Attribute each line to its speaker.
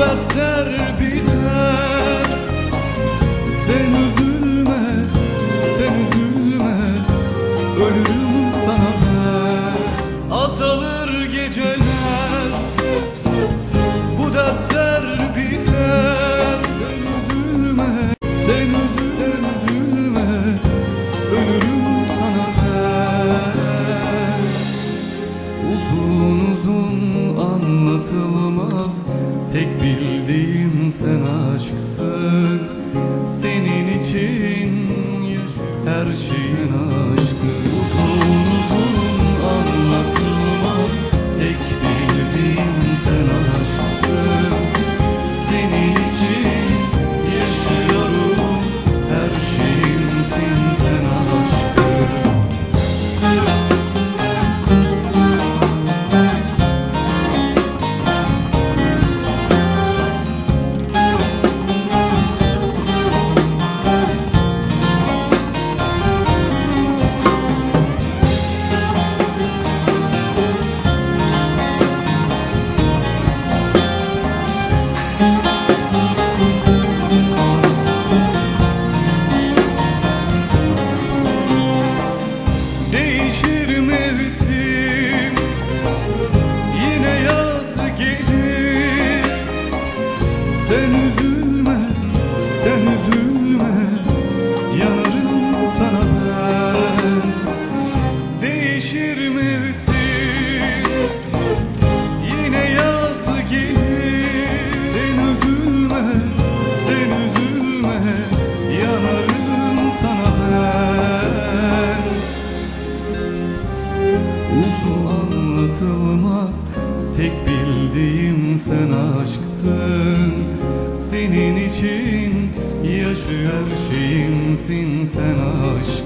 Speaker 1: dertler biter. Sen Tek bildiğim sen aşksın. Senin için her şeyin aşkı. Uzun uzun anlatılmaz. Tek bildiğim Sen üzülme, sen üzülme Yanarım sana ben. Değişir mevsim Yine yaz gelir Sen üzülme, sen üzülme Yanarım sana ben. Uzun anlatılmaz Tek bildiğim sen aşksın Senin için yaşıyor şeyimsin sen aşkım